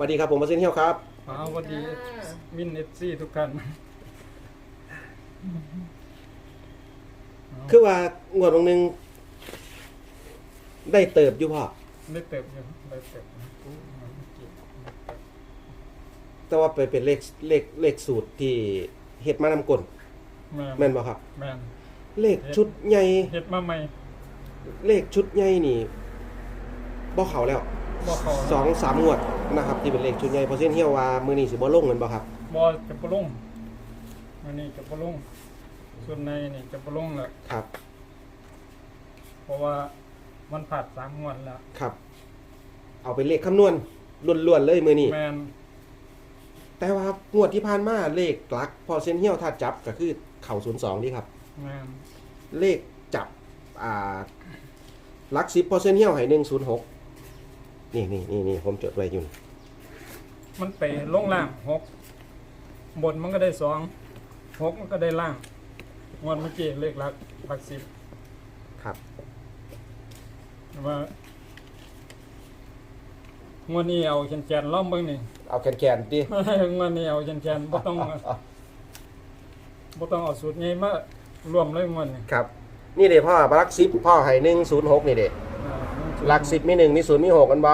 สวัสดีครับผมมาเซนเฮียวครับอ้าวสวัสดีมินเอฟซีทุกท่านคือว่างวดวันหนึ่งได้เติบอยู่พ่อได้เติบอยู่ได้เติบแต่ว่าไปเป็นเลขเลขเลขสูตรที่เฮ็ดมานำกลแม่แม่นบ่ครับ แม่นเลขชุดใหญ่เฮ็ดมาใหม่เลขชุดใหญ่นี่บ่เข้าแล้ว บ่เขาสองสามงวดนะครับที่เป็นเลขชุดใหญ่เพราะเส้นเฮียวว่ามื้อนี้สิบ่ลงแม่นบ่ครับบ่จะบ่ลงอันนี้จะบ่ลงส่วนในนี่จะบ่ลงแหละครับ เพราะว่ามันผ่านสามงวดแล้วครับ เอาเป็นเลขคำนวณล้วนๆเลยมื้อนี้แม่นแต่ว่างวดที่ผ่านมาเลขหลัก พอเส้นเฮียวถ้าจับก็คือเข้า02นี่ครับ แม่นเลขจับอ่าหลัก10พอเส้นเฮียวให้106นี่นี่ นี่นี่ผมจดไว้อยู่นี่มันไปลงล่างหกบนมันก็ได้สองหกมันก็ได้ล่างงวดเมื่อกี้เลขหลักหลักสิบครับว่างวดนี้เอาแขนๆล้อมเบิ่งนี่ เอาแกนๆดิ งวดนี้เอาแขนๆบ่ต้องบ่ต้องเอาสูตรใหญ่มารวมเลยงวดนี้ ครับ นี่เด้พ่อหลัก10พ่อให้106นี่เด้อ่าห ลัก10มี1มี0มี6กันบ่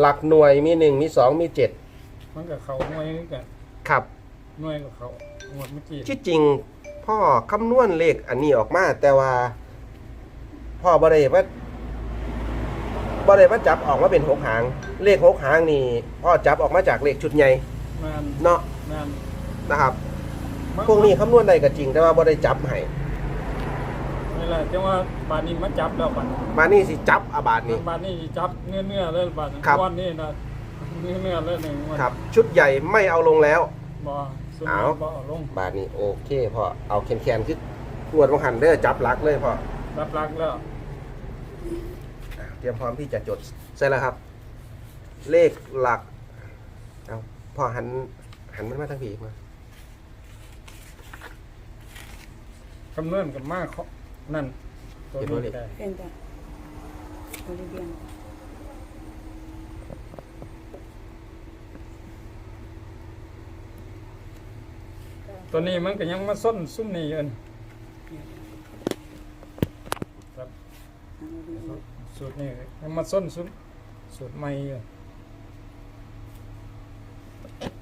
หลักหน่วยมี1มี2มี7มันก็เข้าหน่วยคือกันครับหน่วยก็เข้างวดเมื่อกี้ที่จริงพ่อคำนวณเลขอันนี้ออกมา แต่ว่า พ่อบ่ได้ว่าบ่ได้ว่าจับออกมาเป็นหกหาง เลขหกหางนี่พ่อจับออกมาจากเลขชุดใหญ่แม่นเนาะแม่นนะครับมันพวกนี้คำนวณได้ก็จริงแต่ว่าบ่ได้จับให้ นี่แหละจังว่าบาดนี้มาจับแล้วบัดมานี่สิจับอาบาทนี่บาดนี้สิจับเนื้อๆเลยบาดครับ วันนี้นะเนื้อๆเลยหนึ่งวันครับ ชุดใหญ่ไม่เอาลงแล้ว บ่ส่วนเอา บ่เอาลงบาทนี้โอเคพ่อเอาแคนๆคือกวดบังหันเด้อจับหลักเลยพ่อรับรักแล้วอะเตรียมพร้อมที่จะจดเสร็จแล้วครับ เลขหลักเอาพ่อหันหันมันมาทางผีมาคำนวณกับมากเขา นั่นตัวนี้ได้เป็นจ้ะโอลิเวียนตัวนี้มันก็ยังมาส้นซุ่มนี่อยู่นี่ครับโอลิเวียนสูตรนี้ยังมาส้นซุ่มสูตรใหม่อยู่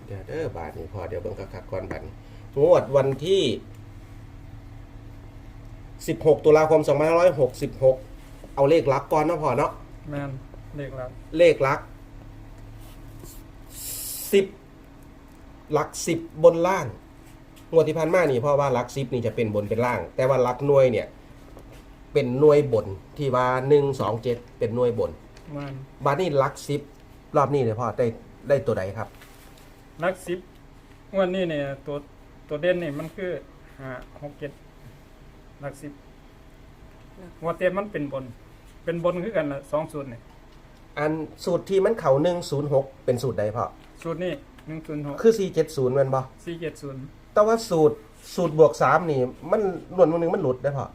เดี๋ยวเด้อบาทนี่พอเดี๋ยวเบิ่งคักๆก่อนบาทนี้งวดวันที่ 16 ตุลาคม 2566 เอาเลขหลักก่อนเนาะพอเนาะแม่นเลขลักเลขหลัก10หลัก10 บนล่างงวดที่ผ่านมานี่เพราะว่าหลัก10นี่จะเป็นบนเป็นล่าง แต่ว่าหลักหน่วยเนี่ย เป็นหน่วยบนที่ว่า 1 2 7 เป็นหน่วยบน แม่นบาทนี่หลัก10รอบนี้เนี่ยพ่อได้ได้ตัวใดครับ ลักสิบงวันนี้เนี่ยตัวตัวเด่นนี่มันคือห้าหกเจ็ด ลักสิบงวดเต็มมันเป็นบน เป็นบนคือกันละสองสูตรนี่อันสูตรที่มันเข่า106เป็นสูตรใดพ่อสูตรนี้หนึ่งศูนย์หกคือ470แมันบ่สี่เจ็ดศูนย์แต่ว่าสูตรสูตรบวก3นี่ มันหน่วนวันหนึงมันหลุดได้พอ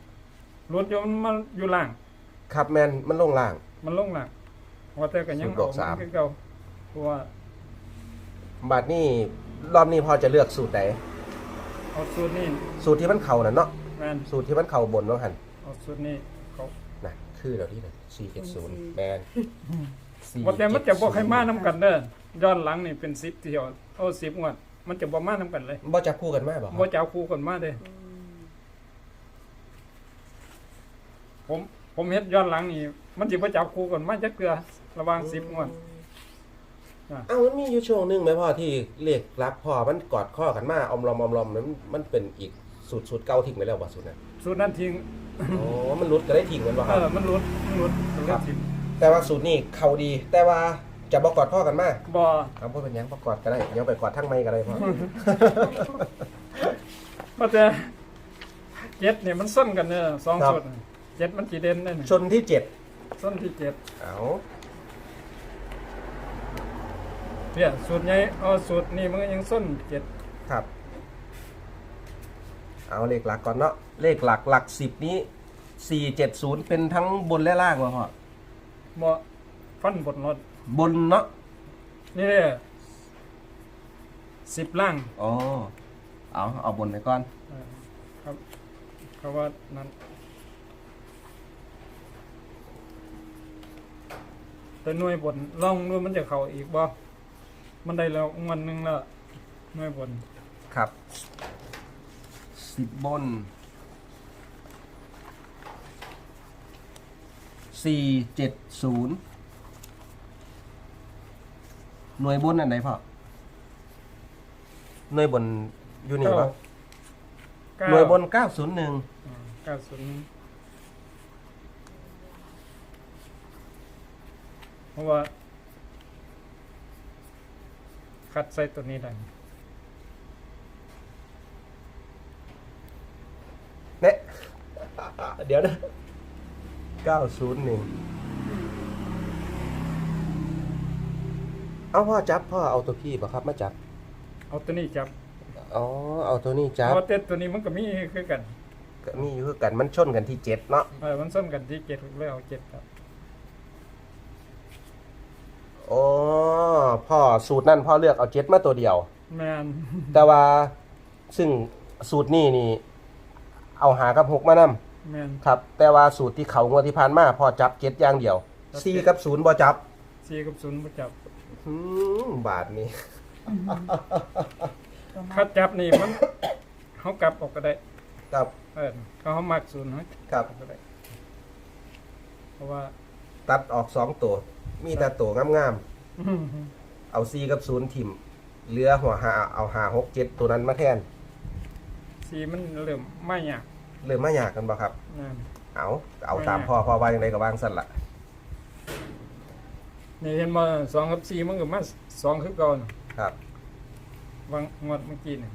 รถยนต์มันอยู่ล่าง ครับแมนมันลงล่าง มันลงล่างว่าแต่ก็ยังสูตรบวกเอาสามนคือเก่าเพราะว่าบาทนี่รอบนี้พอจะเลือกสูตรใดเอาสูตรนี้สูตรที่มันเข่าน่ะเนาะ แมนสูตรที่มันเข่าบนว่าหันเอาสูตรนี้เขานะคือเดี๋ยวนี้เลย470แมนว่าแต่มันจะบอกให้มาน้กันเด้อย้อนหลังนี่เป็นสิบเที่ยวเอาสิบงวด มันจะบอกมาน้กันเลยบ่จับคู่กันมาบ่คบ่รับจะเอาคู่กันมาเด้อผมผมเฮ็ดย้อนหลังนี่ มันสิบ่จับคู่กันมาจักเทื่อระหว่างสิบงวดเอ้ามันมีอยู่ช่วงหนึงไหมพ่อที่เลขรักพ่อมันกอดข้อกันมาอมลอมอมลอมมันมันเป็นอีก สูตรสูตรเก่าทิ้งไปแล้วบ่สูตรนั้นสูตรนั้นทิ้งอ๋อมันหลุดก็ได้ทิ้งแมันบ่คเอรับ อมันหลุดมันหลุดมันหลุดทิ้งแต่ว่าสูตรนี้เข้าดี แต่ว่าจะบ่กอดข้อกันมาบ่เอาบ่เป็นหยังบ่กอดก็ได้เดี๋ยวไปกอดทั้งไม้ก็ได้พ่อ ว่าแต่เจ็ดเนี่ยมันส้นกันเด้อสองครับสูตรเจ็ดมันสิเด่นได้นี่ชนที่เจ็ดส้นที่เจ็ดเอาเนี่ยสูตรใหญ่เอาสูตรนี่มันก็ยังส้นเจ็ดครับ เอาเลขหลักก่อนเนาะเลขหลักหลักสิบนี้สี่เจ็ดศูนย์เป็นทั้งบนและล่างวะพ่อบ่ฟันบทรถบนเนาะนี่เลยสิบล่างอ๋อเอาเอาบนไปก่อนเออครับเพราะว่านั้นแต่หน่วยบนล่องหน่วยมันจะเข้าอีกบ่มันได้แล้ววันหนึงและหน่วยบนครับ สิบบนสี่เจ็ดศูนย์หน่วยบนอันไหนพ่อหน่วยบนอยู่นี่ปะเก้าหน่วยบนเก้าศูนย์หนึ่งอ่าเก้าศูนย์เพราะว่า คัดใส่ตัวนี้ได้ เนี่ย เดี๋ยวนะเก้าศูนย์หนึ่งเอาพ่อจับพ่อเอาตัวพี่ปะครับ มาจับ เอาตัวนี้จับอ๋อเอาตัวนี้จับเพราะเต้นตัวนี้มันก็มีคือกันก็มีอยู่คือกันมันชนกันที่เจ็ดเนาะเออมันส้นกันที่เจ็ดเลยเอาเจ็ดครับอ๋อพ่อสูตรนั่นพ่อเลือกเอาเจ็ดมาตัวเดียว แมนแต่ว่าซึ่งสูตรนี้นี่ เอาหากับหกมานำ แมนครับ แต่ว่าสูตรที่เขางวดที่ผ่านมาพ่อจับเจ็ดอย่างเดียวจับเจ็ดสี่กับศูนย์บ่จับสี่กับศูนย์ประจับอืมบาทนี้ตัวมาคัดจับนี่มันเขากลับออกก็ได้ครับเออเขาเขามักศูนย์เขาครับก็ได้เพราะว่าตัดออกสองตัว มีแต่ตัวงามๆเอาสี่กับศูนย์ทิมเหลือหัวหาเอาหาหกเจ็ดตัวนั้นมาแทนสีมันเริ่มไม่อยาก เลยมาอยากกันบ่ครับ นั่นเอาเอาตามพ่อพ่อว่าอย่างไรก็วางสั่นละนี่เห็นมาสองกับสี่มันก็มาสองคือก่อนครับวางงวดเมื่อกี้นี่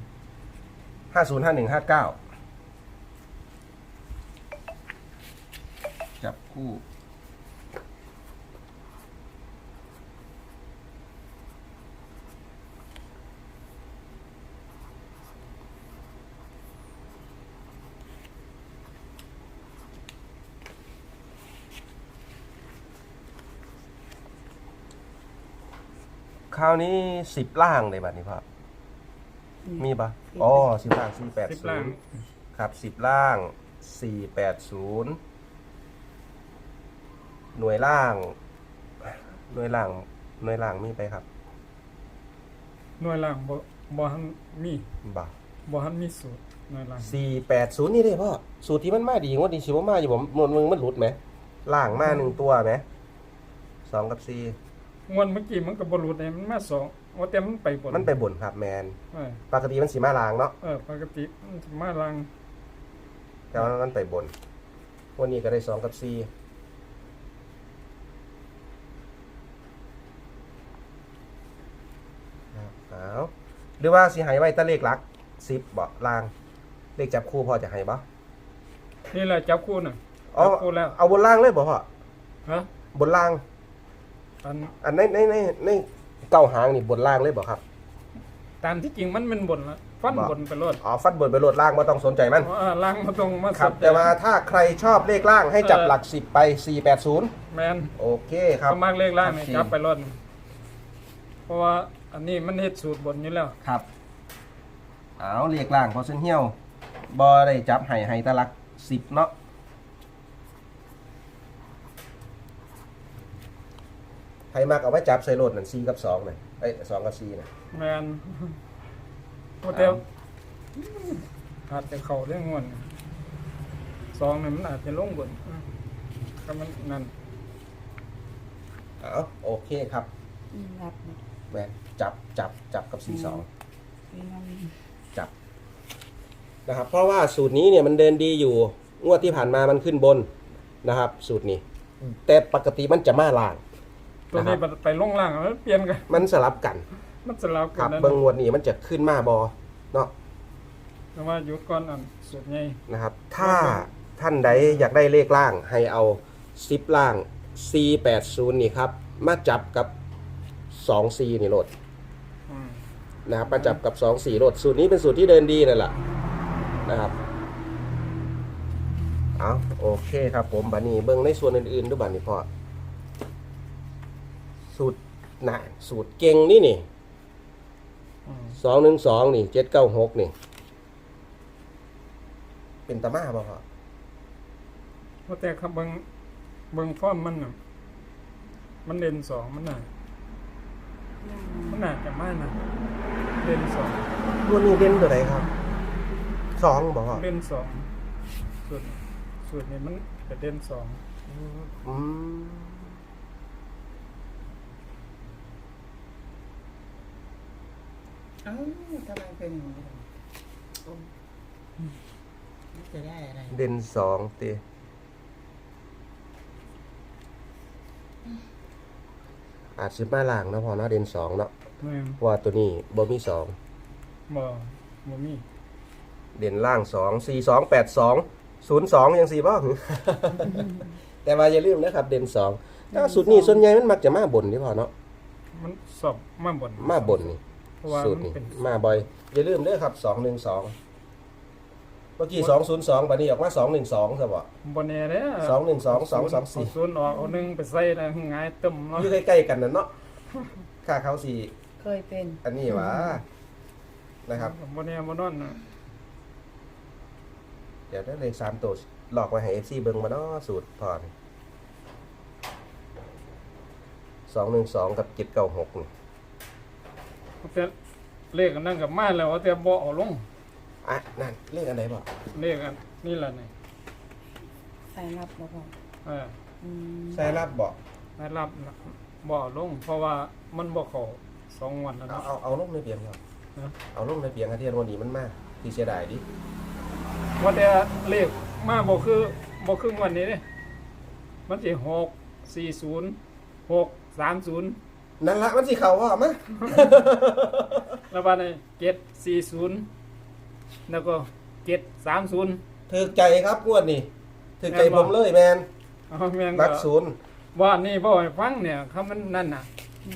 ห้าศูนย์ห้าหนึ่งห้าเก้าจับคู่ คราวนี้สิบล่างเลยบัดนี้พ่อมีปะอ๋อสิบล่างสี่แปดสิบศูล่าง นย์ครับสิบล่างสี่แปดศูนย์หน่วยล่าง หน่วยล่างหน่วยล่างมีไปครับหน่วยล่างบ่บ่หันมีบ่าบ่หันมีสูตรหน่วยล่างสี่แปดศูนย์นี่เด้พ่อสูตรที่มันมาดีงวดนี้สิว่ามาอยู่ผมมันมึงมันหลุดไหมล่างมาหนึ่งตัวไหมสองกับสี่ งวดเมื่อกี้มันก็บ่รู้ได้มันมาสองว่าแต่มันไปบนมันไปบนครับแมนเออปกติมันสีมาล่างเนาะเออปกติมันสิมาล่างแต่ว่ามันไปบนวันนี้ก็ได้สองกับสี่ครับเอาหรือว่าสิใหายไว้แตะเลขหลักสิบบ่ล่าง เลขจับคู่พอจะให้บ่นี่แหละจับคู่น่ะ อ๋อจับคู่แล้ว เอาบนล่างเลยบ่พ่อฮะบนล่าง ตามอันในในในในเก้าหางนี่บนล่างเลยบ่ครับ ตามที่จริงมันเป็นบนละฟันบ่ บนไปโลดอ๋อฟัดบนไปโหลดล่างไม่ต้องสนใจมัน เออล่างมาตรงมาครับสุดแต่ว่าถ้าใครชอบเลขล่างให้จับเออหลักสิบไปสี่แปดศูนย์แมนโอเคครับ เขามากเลขล่างนี่โอเคจับไปโลดเพราะว่าอันนี้มันเฮ็ดสูตรบนอยู่แล้ว ครับ เอาเลขล่างพอเส้นเหี่ยวบอได้จับให้ให้แตะลักสิบเนาะใค รมักเอาไว้จับใส่โหลดนั่นสี่กับสองน่ะเอ้ยสองกับสี่น่ะ แมนโมเตลอาจจะเข่าเรื่องงวนสองนี่มันอาจจะลงบนอืมก็มันนั่นเอาโอเคครับอืมรับหมดแหวนจับจับจับกับสี่สองพี่น้องจับนะครับเพราะว่าสูตรนี้เนี่ยมันเดินดีอยู่งวดที่ผ่านมามันขึ้นบนนะครับ สูตรนี้ แต่ปกติมันจะมาล่าง ตัวนี้นะครับไปลงล่างแล้วเปลี่ยนกัน มันสลับกัน มันสลับคกัรันบนั่นเบิ้งงวดนี้มันจะขึ้นมาบอเนาะแต่ว่าหยุดก่อนอันสุดไง นะครับ ถ้าท่านใดอยากได้เลขล่างให้เอาซิปล่าง C80 นี่ครับ มาจับกับ 2C นี่โหลดอืมนะครับมาจับกับ2 4โหลดสูตรนี้เป็นสูตรที่เดินดีนั่นแหละนะครับเอาโอเคครับผมบันนี้เบิ้งในส่วนอื่นๆด้วยบันนี้พอ สูตรน่ะสูตรเก่งนี่นี่อืมสองหนึ่งสองนี่เจ็ดเก้าหกนี่ เป็นตามาบ่พ่อเพราะแต่ครับเบิงเบิงฟอร์มมันน่ะมันเด่นสองมันน่ะมันน่าจะไม่นะเด่นสองตัวนี้เด่นตัวไหนครับสองบ่พ่อเด่นสองสูตรสูตรนี้มันจะเด่นสองอืม เอ้าทำไมเป็นอย่างนี้ล่ะจะได้อะไรเด่นสองเตอาจสิมาล่างเนาะพอเนาะเด่นสองเนาะแม่นเพราะว่าตัวนี้บ่มีสองบ่บ่มีเด่นล่างสองสี่สองแปดสองศูนย์สองยังสี่บ่ แต่ว่าอย่าลืมนะครับ เด่นสองถ้าสุดนี้ส่วนใหญ่มันมักจะมาบนนี่พอเนาะมันสอบมาบนมาบนนี่ เพราะว่าสูตรมันนี่เป็นมาบ่อยอย่าลืมเด้อครับสองหนึ่งสองเมื่อกี้สองศูนย์สองบัดนี้ออกมาสองหนึ่งสองใช่บ่บนแน่เด้อสองหนึ่งสองสองสองสี่เาศูนย์ออกเอาหนึ่งไปใส่นะหงายตึมเนาะอยู่ใกล้ๆกันนั่นเนาะค่าเขาสี่เคยเป็น อันนี้หวะนะครับ บนแน่บนนั่นน่ะเดี๋ยวได้เลยสามตัวหลอกมาให้เอฟซีเบิ้งมาเนาะสูตรพอนสองหนึ่งสองกับเจ็ดเก้าหกนี่ แต่เลขอันนั้นกับมาแล้วแต่บ่เอาลงอะนั่นเลขอันไหนบ่เลขอันนี่แหละนี่ใส่รับแล้วก็เอออืมใช่รับบ่ได้รับนะบ่เอาลง เพราะว่ามันบ่เข้าสองวันแล้วเอาเนาะเอาเอาลงในเปียงครับฮะ เอาลงในเปียงอาเทียนวันนี้มันมากที่เสียดายดิว่าแต่เลขมาบ่คือบ่คือวันนี้เด้มันสิหกสี่ศู นย์หกสามศูนย์นั่นละมันสิเข่าว่ามาแล้วบัดนี้เจ็ดสี่ศูนย์แล้วก็เจ็ดสามศูนย์ ถือใจครับงวดนี้ถือใจแม่นผบ่มเลยแมนเอาแม่นรัก็กศูนย์ว่านี่บ่ให้ฟังเนี่ยคำมันนั่นน่ะอื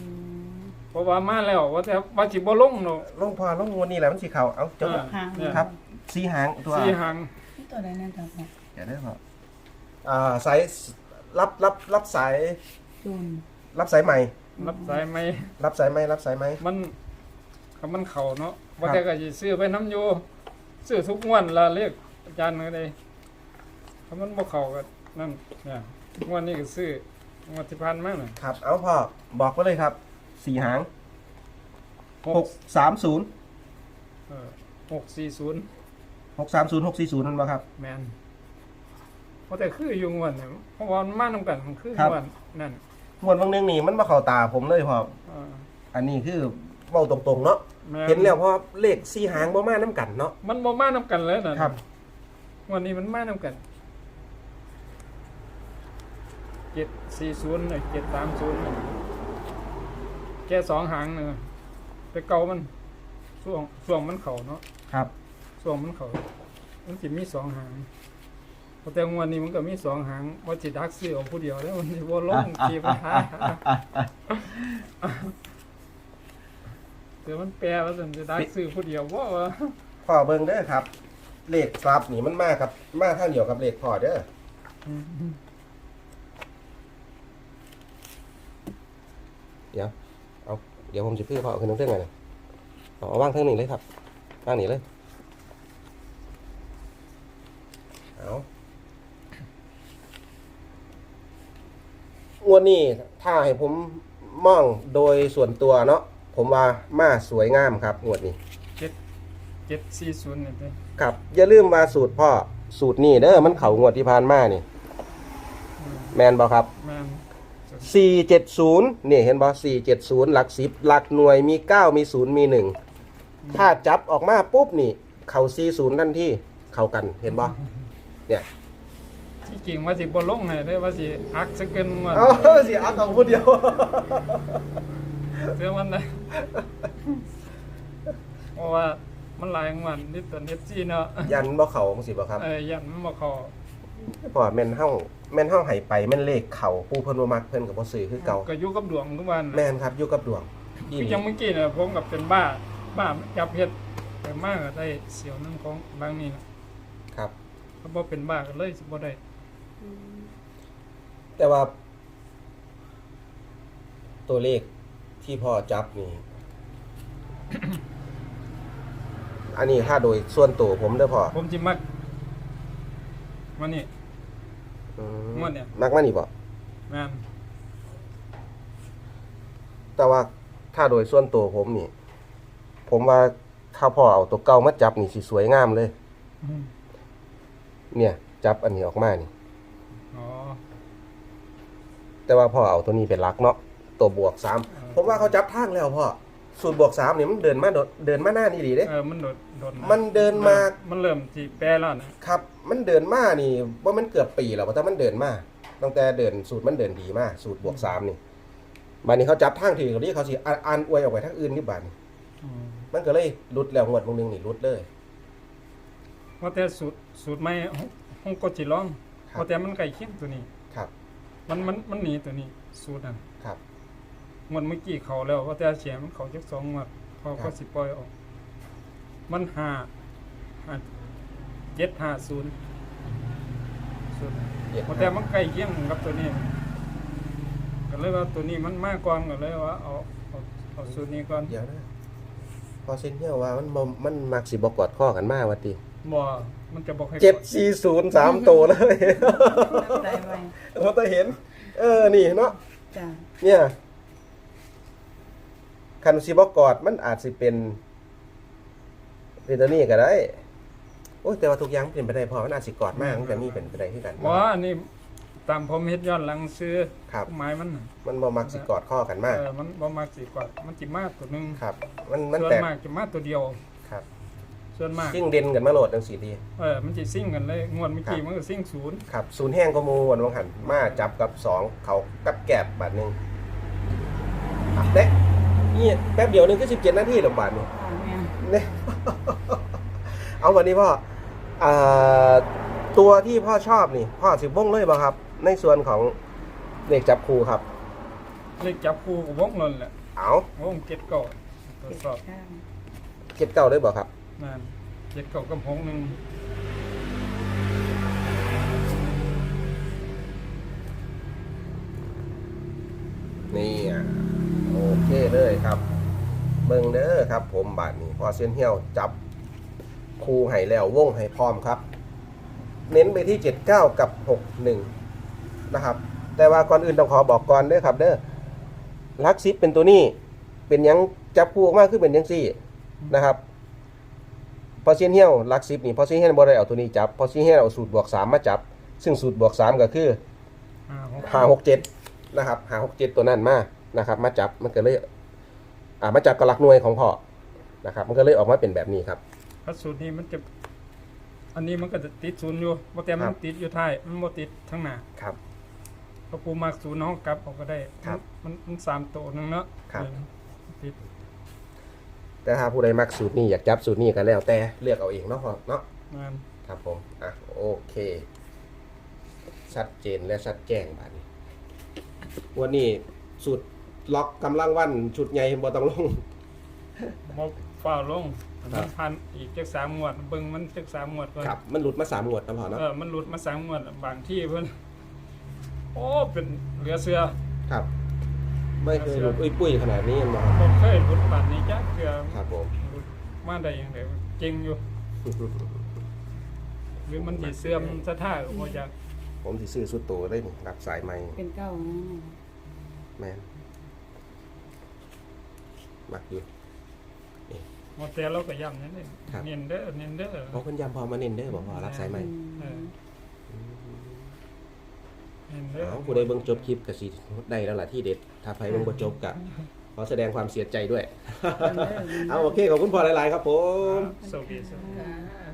มเพราะว่ามาแล้วว่าแต่ว่าสิบ่ลงเนาะลงพอลงงวดนี้แหละมันสิเข่าเอาจบอ่าหางเนี่ยครับสีหางตัวสี่หางนี่ตัวไหนนั่นครับเนี่ยเดี๋ยวได้พออ่าสายรับรับรับสายจูนรับสายใหม่ รับสายไหมรับสายไหมรับสายไหมมันคำมันเข้าเนาะว่าแต่ก็สิซื้อไปน้ำอยู่ซื้อทุกงวันละเลขอาจารย์ก็ได้ถ้ามันบ่เข้าก็นั่นเนี่ยงวันนี้ก็ซื้องวดที่ผ่านมาน่ะครับ เอาพ่อบอกไว้เลยครับสี่หางหหกกสามศูนย์เออหกสี่ศูนย์หกสามศูนย์หกสี่ศูนย์นั่นปะครับ แมนเพราะแต่คืออยู่งวดเนี่ยเพราะว่ามันมานำกันมันคือครับงวดนั่น งวดบางนึงนี่มันมาเข้าตาผมเลยพอเอออันนี้คือเบ้าตรงๆเนาะแม่นเห็นแล้วเพราะเลขสี่หางบ่มาน้ำกันเนาะมันบ่มานำกันเลยน่ะครับงวันนี้มันมานำกันเจ็ดสี่ศูนย์เจ็ดสามศูนย์แค่สองหางเนอะแต่เก่ามันช่วงช่วงมันเข่าเนาะครับช่วงมันเข่ามันสิมีสองหาง พอแต่งวันนี้มันก็มีสองหางว่าจิดักซื้อเอาผู้เดียวแล้วมันสิบ่ลงจีบหาเดี๋ยวมันแปลว่าสันจะได้ซื้อผู้เดียวว่าว่าพ่อเบิ่งเด้อครับ เลขครับนี่มันมาครับ มาทางเดียวกับเลขพ่อเด้อเดี๋ยวเอาเดี๋ยวผมจะเพื่อพ่อขึ้นน้ำเส้นไงนะเอาเอาว่างเท่านี้เลยครับว่างนี้เลยเอา งวดนี้ถ้าให้ผมมองโดยส่วนตัวเนาะผมว่ามาสวยงามครับงวดนี้เจ็ดสี่ศูนย์นี่เด้ครับ อย่าลืมมาสูตรพ่อสูตรนี่เด้อมันเขางวดที่ผ่านมานี่แมนบอครับ แม่น470นี่เห็นบอ470 หลักสิบหลักหน่วยมี 9 มี 0 มี 1 ถ้าจับออกมาปุ๊บนี่ เข่า40ทันที่เข้ากันเห็นบอเนี่ย ที่จริงว่าสิบ่ลงให้ได้ว่าสิอักซะเกินว่าเอาสิอักเอาผู้เดียว เสื้อมันได้เพราะว่ามันหลายงวันนี่ตัวเน็ตซี่เนาะยันบ่เข่าของสิบ่ครับเอ้ยยันมันบ่เข้าเพราะว่าแม่นเฮาแม่นเฮาให้ไปแม่นเลขเข่าผู้เพิ่นบ่มักเพิ่นก็บ่ซื้อคือเก่าก็อยู่กับดวงทุกวันแม่นครับอยู่กับดวงอีคือหลียังเมื่อกี้เนี่ยผมกับเป็นบ้า บ้าจับเฮ็ดแต่มากก็ได้เสียวหนึงของบางนี่นะครับ ถ้าบ่เป็นบ้าก็เลยสิบ่ได้ แต่ว่า ตัวเลขที่ที่พ่อจับนี่ อันนี้ถ้าโดยส่วนตัวผมเด้อพ่อผมจิมักวันนี้ อืมงวดเนี่ย มักมานี่บ่แม่นแต่ว่าถ้าโดยส่วนตัวผมนี่ ผมว่าถ้าพ่อเอาตัวเก่ามาจับนี่สิสวยงามเลย อืมเนี่ย จับอันนี้ออกมานี่อ๋อ แต่ว่าพ่อเอาตัวนี้เป็นหลักเนาะตัวบวกสามผมว่าเขาจับทางแล้วพ่อสูตรบวกสามนี่มันเดินมาโดดเดินมาหน้านี่ดีเด้ เออมันโดดโดดมันเดินมา มันเริ่มที่แปรแล้วนะครับ มันเดินมานี่ว่ามันเกือบปีแล้วว่าแต่มันเดินมาตั้งแต่เดินสูตรมันเดินดีมากสูตรบวกสามนี่บานนี้เขาจับทางทีเขาเรียกเขาสิอ่านอ่านอวยออกไปทางอื่นนี่บานนี้อืมมันก็เลยหลุดแล้วงวดวงหนึงนี่หลุดเลยว่าแต่สูตรสูตรใหม่ห้องก็จิร้องครับว่าแต่มันใกล้เคียงตัวนี้ครับ มันมันมันหนีตัวนี้สูตรนั้นครับงวดเมื่อกี้เขาแล้วว่าแต่เสียมันเขาจักสองงวดเขาครัก็บ สิปล่อยออก มันห้าห้าเจ็ดห้าศูนย์สูตรนั้นเจ็ดว่าแต่มันใกล้เคียงกับตัวนี้ ก็เลยว่าตัวนี้มันมากกว่าก็เลยว่าเอาเอาเอาสูตรนี้ก่อนเดี๋ยวนะพอเส้นเที่ยวว่ามันบ่มันมักสิบกอดข้อกันมากวะติบ่ มันจะบอกให้เจ็ดสี่ศูนย์สามตัวเลยได้ไว้เราจะเห็น เออนี่เนาะจ้ะเนี่ยคันสิบกอดมันอาจสิเป็นเป็นตัวนี้ก็ได้โอ้ยแต่ว่าทุกอย่างเป็นไปได้เพอมันอาจสิกอดมากมันก็มีเป็นไปได้ที่กันบ่อันนี้ตามผมเฮ็ดย้อนหลังซื้อครับหมายมันน่ะมันบ่มักสิกอดข้อกันมาก เออมันบ่มากสิกว่ามันสิมากตัวหนึงครับ มันมันส่วนแตกมากจะมากตัวเดียว ครับ ส่วนมากซิ่งเด่นกันมาโหลดจังสีดีเออมันสิซิ่งกันเลยงวดเมื่อกี้ครับมันก็ซิ่งศูนย์ครับศูนย์แห้งก็มูวันวังหันมาจับกับสองเขากับแกบบาทหนึ่งอะเด็กนี่แป๊บเดียวหนึงก็สิบเจ็ดนาทีหรอกบาทนี่อ่าแม่นเนี่ย เอาวันนี้พ่ออ่าตัวที่พ่อชอบนี่ พ่อสิบวงเลยบ่ครับ ในส่วนของเลขจับคูครับ เลขจับคู่กับวงนั่นแหละเอาวงเจ็ดเก่าตรวจสอบข้างเจ็ดเก้าได้บ่ครับ นั่นเจ็ดเก่ากับหกหนึ่งนี่อะโอเคเลยครับ เบิ่งเด้อครับ ผมบาทนี้พอเส้นเหี่ยวจับคูให้แล้ววงให้พร้อมครับ เน้นไปที่ 79 กับ 61 นะครับ แต่ว่าก่อนอื่นต้องขอบอกก่อนเด้อครับ เด้อลักซิปเป็นตัวนี้ เป็นยังจับคู่ออกมาคือเป็นยังซี่นะครับ อเส้นเหี่ยวลักซิปนี่พอเส้นเหี่ยวบ่ได้เอาตัวนี้จับพอเส้นเหี่ยวเอาสูตรบวกสามมาจับ ซึ่งสูตรบวกสามก็คือห้าหกหาหกเจ็ดนะครับหาหกเจ็ดตัวนั้นมานะครับ มาจับมันก็เลยอ่ามาจับกับหลักหน่วยของพ่อนะครับ มันก็เลยออกมาเป็นแบบนี้ครับถ้าสูตรนี้มันจะ อันนี้มันก็จะติดศูนย์อยู่บ่แต่มัครันบติดอยู่ท้ายมันบ่ติดทั้งหน้าครับ พอปูมากศูนย์เฮากลับออกก็ได้ครับ มันมันสามตัวหนึงเนาะครับเออติด แต่ถ้าผู้ใดมักสูตรนี้อยากจับสูตรนี้ก็แล้วแต่เลือกเอาเองเนาะพ่อเนาะงานครับผมอะโอเค ชัดเจนและชัดแจ้งบาดนี้วันนี้สูตรล็อกกำลังวันชุดใหญ่บ่ต้องลงบ่ฟ้าวลงครัมับนพันอีกจักสามงวดเบิ่งมันจักสามงวดก่อนครับ มันหลุดมาสามงวดนะพ่อเนาะเออมันหลุดมาสามงวดบางที่เพิ่นโอ้เป็นเหลือเสือครับ ไม่เคยหลุดอุ้ยปุ้ยขนาดนี้ยังบอกบ่เคยหลุดปานนี้จักเทื่อครับผมหลุดมาได้ยังไงเก่งอยู่หรือมันสิเสื่อมสถาก็บ่จักผมสิซื้อสุดโตได้นี่รับสายใหม่เป็นเก้านะแมนมักอยู่บ่แต่เราก็ย้ำนั่นเด้ครับเน้นเด้อเน้นเด้อบอกคนยำพอมาเน้นเด้อบอกพอรับสายใหม่ เออเน้นเด้อเอาผู้ใดเบิ่งจบคลิปก็สิได้แล้วล่ะที่เด็ด ถ้าใครเบิ่งบ่จบก็ขอแสดงความเสียใจด้วย เอาโอเคขอบคุณพ่อหลาย ๆ ครับผมโชคดีโชคดีอ่า